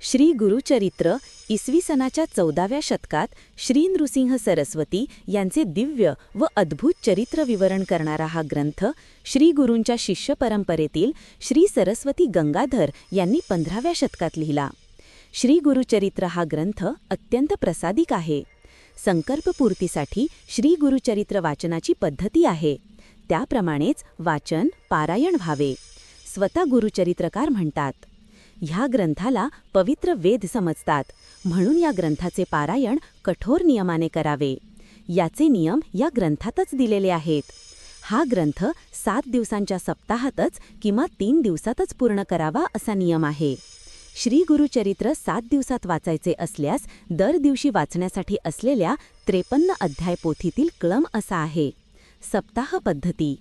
श्री गुरुचरित्र इसवी सनाच्या चौदाव्या शतकात श्री नृसिंह सरस्वती यांचे दिव्य व अद्भुत चरित्र विवरण करणारा हा ग्रंथ श्री गुरूंच्या शिष्य परंपरेतील श्री सरस्वती गंगाधर यांनी पंधराव्या शतकात लिहिला. श्री गुरुचरित्र हा ग्रंथ अत्यंत प्रसादिक आहे. संकल्पपूर्तीसाठी श्री गुरुचरित्र वाचनाची पद्धती आहे. त्याप्रमाणेच वाचन पारायण व्हावे. स्वतः गुरुचरित्रकार म्हणतात. ह्या ग्रंथाला पवित्र वेद समजतात. म्हणून या ग्रंथाचे पारायण कठोर नियमाने करावे. याचे नियम या ग्रंथातच दिलेले आहेत. हा ग्रंथ सात दिवसांच्या सप्ताहातच किंवा तीन दिवसातच पूर्ण करावा असा नियम आहे. श्री गुरुचरित्र सात दिवसात वाचायचे असल्यास दर दिवशी वाचण्यासाठी असलेल्या त्रेपन्न अध्याय पोथीतील कळम असा आहे. सप्ताह पद्धती.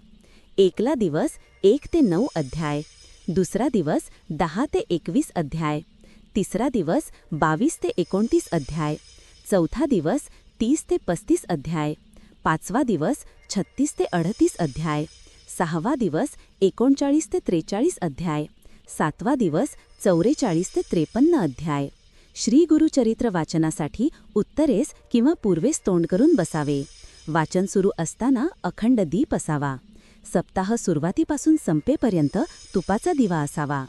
एकला दिवस एक ते नऊ अध्याय. दुसरा दिवस दहा ते एकवीस अध्याय तिसरा दिवस बावीस ते एकोणतीस अध्याय चौथा दिवस तीस ते पस्तीस अध्याय पाचवा दिवस छत्तीस ते अडतीस अध्याय सहावा दिवस एकोणचाळीस ते त्रेचाळीस अध्याय सातवा दिवस चौवेचाळीस ते त्रेपन्न अध्याय. श्री गुरुचरित्र वाचनासाठी उत्तरेस किंवा पूर्वेस तोंड करून बसावे. वाचन सुरू असताना अखंड दीप असावा. सप्ताह सुरुवातीपासून संपेपर्यंत तुपाचा दिवा असावा.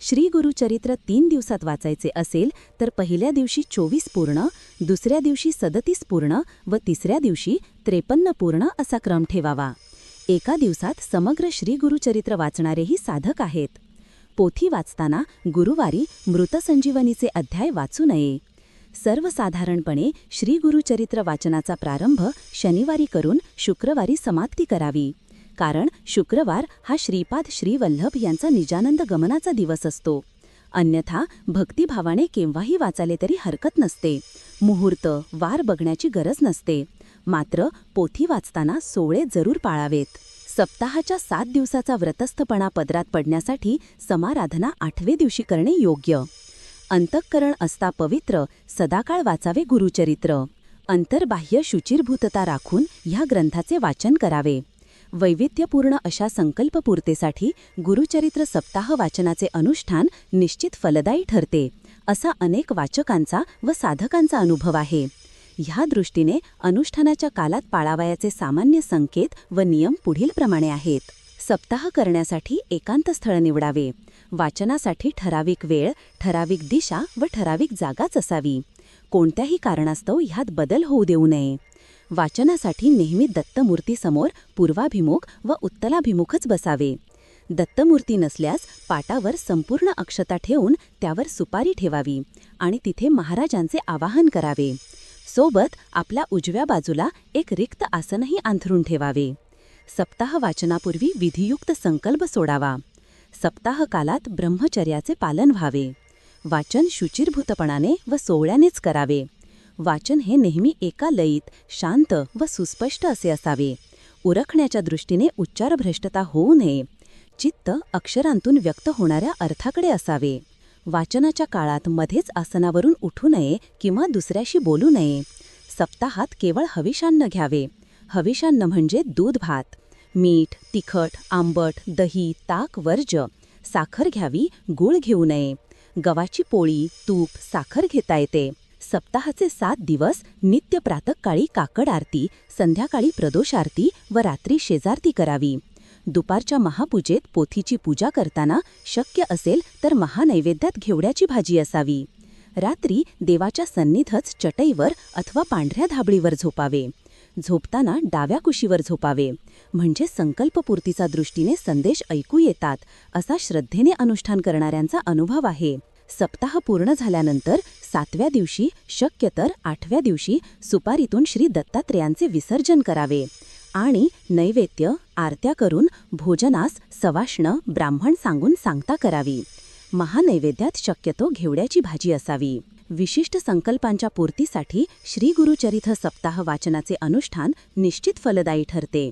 श्री गुरुचरित्र तीन दिवसात वाचायचे असेल तर पहिल्या दिवशी चोवीस पूर्ण दुसऱ्या दिवशी सदतीस पूर्ण व तिसऱ्या दिवशी त्रेपन्न पूर्ण असा क्रम ठेवावा. एका दिवसात समग्र श्री गुरुचरित्र वाचणारेही साधक आहेत. पोथी वाचताना गुरुवारी मृतसंजीवनीचे अध्याय वाचू नये. सर्वसाधारणपणे श्री गुरुचरित्र वाचनाचा प्रारंभ शनिवारी करून शुक्रवारी समाप्ती करावी. कारण शुक्रवार हा श्रीपाद श्रीवल्लभ यांचा निजानंद गमनाचा दिवस असतो. अन्यथा भक्तिभावाने केव्हाही वाचाले तरी हरकत नसते. मुहूर्त वार बघण्याची गरज नसते. मात्र पोथी वाचताना सोळे जरूर पाळावेत. सप्ताहाच्या सात दिवसाचा व्रतस्थपणा पदरात पडण्यासाठी समाराधना आठवे दिवशी करणे योग्य. अंतःकरण असता पवित्र सदाकाळ वाचावे गुरुचरित्र. अंतर्बाह्य शुचिरभूतता राखून ह्या ग्रंथाचे वाचन करावे. वैविध्यपूर्ण अशा संकल्पपूर्तेसाठी गुरुचरित्र सप्ताह वाचनाचे अनुष्ठान निश्चित फलदायी ठरते असा अनेक वाचकांचा व साधकांचा अनुभव आहे. ह्या दृष्टीने अनुष्ठानाच्या कालात पाळावयाचे सामान्य संकेत व नियम पुढीलप्रमाणे आहेत. सप्ताह करण्यासाठी एकांत स्थळ निवडावे. वाचनासाठी ठराविक वेळ ठराविक दिशा व ठराविक जागाच असावी. कोणत्याही कारणास्तव ह्यात बदल होऊ देऊ नये. वाचनासाठी नेहमी दत्तमूर्तीसमोर पूर्वाभिमुख व उत्तलाभिमुखच बसावे. दत्तमूर्ती नसल्यास पाटावर संपूर्ण अक्षता ठेवून त्यावर सुपारी ठेवावी आणि तिथे महाराजांचे आवाहन करावे. सोबत आपल्या उजव्या बाजूला एक रिक्त आसनही अंथरून ठेवावे. सप्ताह वाचनापूर्वी विधियुक्त संकल्प सोडावा. सप्ताह कालात ब्रह्मचर्याचे पालन व्हावे. वाचन शुचिरभूतपणाने व सोहळ्यानेच करावे. वाचन हे नेहमी एका लयीत शांत व सुस्पष्ट असे असावे. उरखण्याच्या दृष्टीने उच्चारभ्रष्टता होऊ नये. चित्त अक्षरांतून व्यक्त होणाऱ्या अर्थाकडे असावे. वाचनाच्या काळात मध्येच आसनावरून उठू नये किंवा दुसऱ्याशी बोलू नये. सप्ताहात केवळ हविषान्न घ्यावे. हविषान्न म्हणजे दूध भात. मीठ तिखट आंबट दही ताक वर्ज. साखर घ्यावी गूळ घेऊ नये. गव्हाची पोळी तूप साखर घेता येते. सप्ताहाचे सात दिवस नित्य प्रातकाळी काकड आरती संध्याकाळी प्रदोष आरती व रात्री शेजारती करावी. दुपारच्या महापूजेत पोथीची पूजा करताना शक्य असेल तर महानैवेद्यात घेवड्याची भाजी असावी. रात्री देवाच्या सन्निधच चटईवर अथवा पांढऱ्या धाबळीवर झोपावे. झोपताना डाव्या कुशीवर झोपावे. म्हणजे संकल्पपूर्तीचा दृष्टीने संदेश ऐकू येतात असा श्रद्धेने अनुष्ठान करणाऱ्यांचा अनुभव आहे. सप्ताह पूर्ण झाल्यानंतर सातव्या दिवशी शक्य तर आठव्या दिवशी सुपारीतून श्री दत्तात्रेयांचे विसर्जन करावे आणि नैवेद्य आरत्या करून भोजनास सवाष्ण ब्राह्मण सांगून सांगता करावी. महानैवेद्यात शक्यतो घेवड्याची भाजी असावी. विशिष्ट संकल्पांच्या पूर्तीसाठी श्री सप्ताह वाचनाचे अनुष्ठान निश्चित फलदायी ठरते.